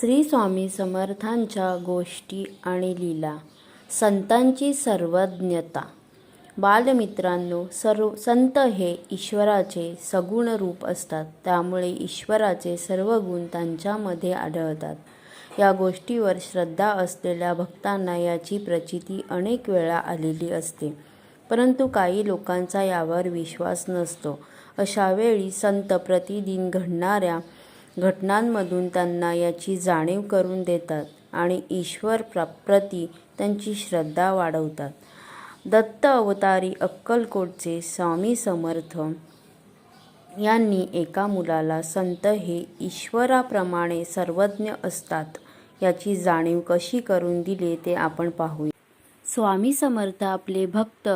श्री स्वामी समर्थांच्या गोष्टी आणि लीला संतांची सर्वज्ञता. बालमित्रांनो सर्व संत हे ईश्वराचे सगुण रूप असतात त्यामुळे ईश्वराचे सर्व गुण त्यांच्यामध्ये आढळतात. या गोष्टीवर श्रद्धा असलेल्या भक्तांना याची प्रचिती अनेक वेळा आलेली असते. परंतु काही लोकांचा यावर विश्वास नसतो. अशावेळी संत प्रतिदिन घडणाऱ्या घटनांमधून त्यांना याची जाणीव करून देतात आणि ईश्वर प्रति प्रती त्यांची श्रद्धा वाढवतात. दत्त अवतारी अक्कलकोटचे स्वामी समर्थ यांनी एका मुलाला संत हे ईश्वराप्रमाणे सर्वज्ञ असतात. याची जाणीव कशी करून दिली ते आपण पाहूया. स्वामी समर्थ आपले भक्त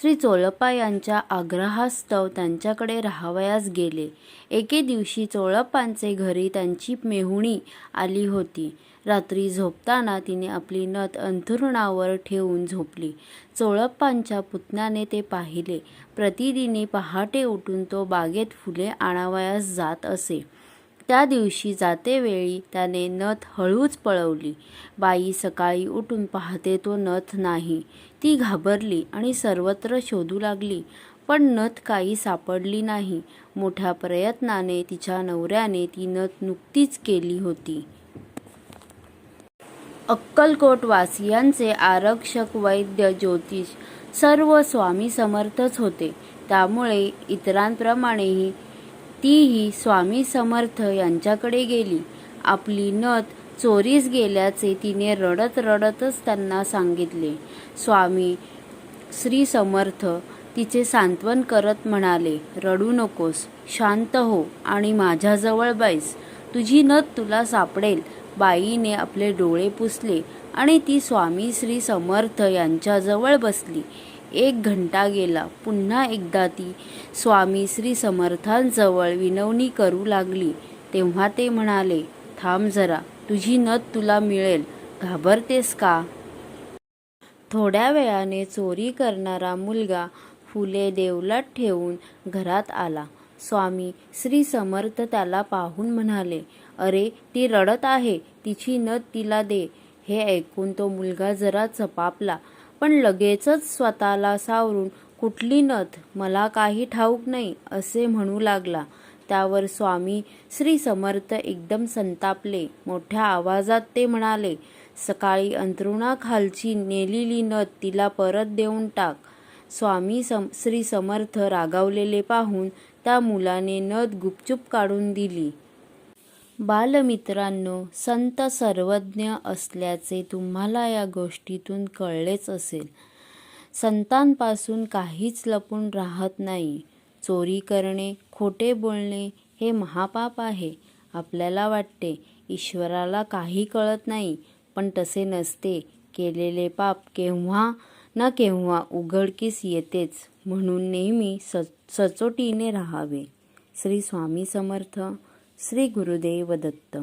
श्री चोळप्पा यांच्या आग्रहास्तव त्यांच्याकडे राहावयास गेले. एके दिवशी चोळप्पांचे घरी त्यांची मेहुणी आली होती. रात्री झोपताना तिने आपली नथ अंथरुणावर ठेवून झोपली. चोळप्पांच्या पुतण्याने ते पाहिले. प्रतिदिनी पहाटे उठून तो बागेत फुले आणावयास जात असे. त्या दिवशी जातेवेळी त्याने नथ हळूच पळवली. बाई सकाळी उठून पाहते तो नथ नाही. ती घाबरली आणि सर्वत्र शोधू लागली. पण नथ काही सापडली नाही. मोठ्या प्रयत्नाने तिच्या नवऱ्याने ती नथ नुकतीच केली होती. अक्कलकोट वासियांचे आरक्षक वैद्य ज्योतिष सर्व स्वामी समर्थच होते. त्यामुळे इतरांप्रमाणेही तीही स्वामी समर्थ यांच्याकडे गेली. आपली नथ चोरीस गेल्याचे तिने रडत रडतच त्यांना सांगितले. स्वामी श्री समर्थ तिचे सांत्वन करत म्हणाले रडू नकोस शांत हो आणि माझ्याजवळ बैस. तुझी नथ तुला सापडेल. बाईने आपले डोळे पुसले आणि ती स्वामी श्री समर्थ यांच्याजवळ बसली. एक घंटा गेला. पुन्हा एकदा ती स्वामी श्री समर्थांजवळ विनवणी करू लागली. तेव्हा ते म्हणाले थांब जरा तुझी नथ तुला मिळेल. घाबरतेस का? थोड्या वेळाने चोरी करणारा मुलगा फुले देवलात ठेवून घरात आला. स्वामी श्री समर्थ त्याला पाहून म्हणाले अरे ती रडत आहे. तिची नथ तिला दे. हे ऐकून तो मुलगा जरा चपापला. पण लगेचच स्वतःला सावरून कुठली नथ? मला काही ठाऊक नाही असे म्हणू लागला. त्यावर स्वामी श्री समर्थ एकदम संतापले. मोठ्या आवाजात ते म्हणाले सकाळी अंथरुणाखालची नेलेली नथ तिला परत देऊन टाक. स्वामी सम श्री समर्थ रागावलेले पाहून त्या मुलाने नथ गुपचूप काढून दिली. बालमित्रांनो संत सर्वज्ञ असल्याचे तुम्हाला या गोष्टीतून कळलेच असेल. संतांपासून काहीच लपून राहत नाही. चोरी करणे खोटे बोलणे हे महापाप आहे. आपल्याला वाटते ईश्वराला काही कळत नाही पण तसे नसते. केलेले पाप केव्हा ना केव्हा उघडकीस येतेच म्हणून नेहमी स सचोटीने राहावे. श्री स्वामी समर्थ. श्री गुरुदेव दत्त.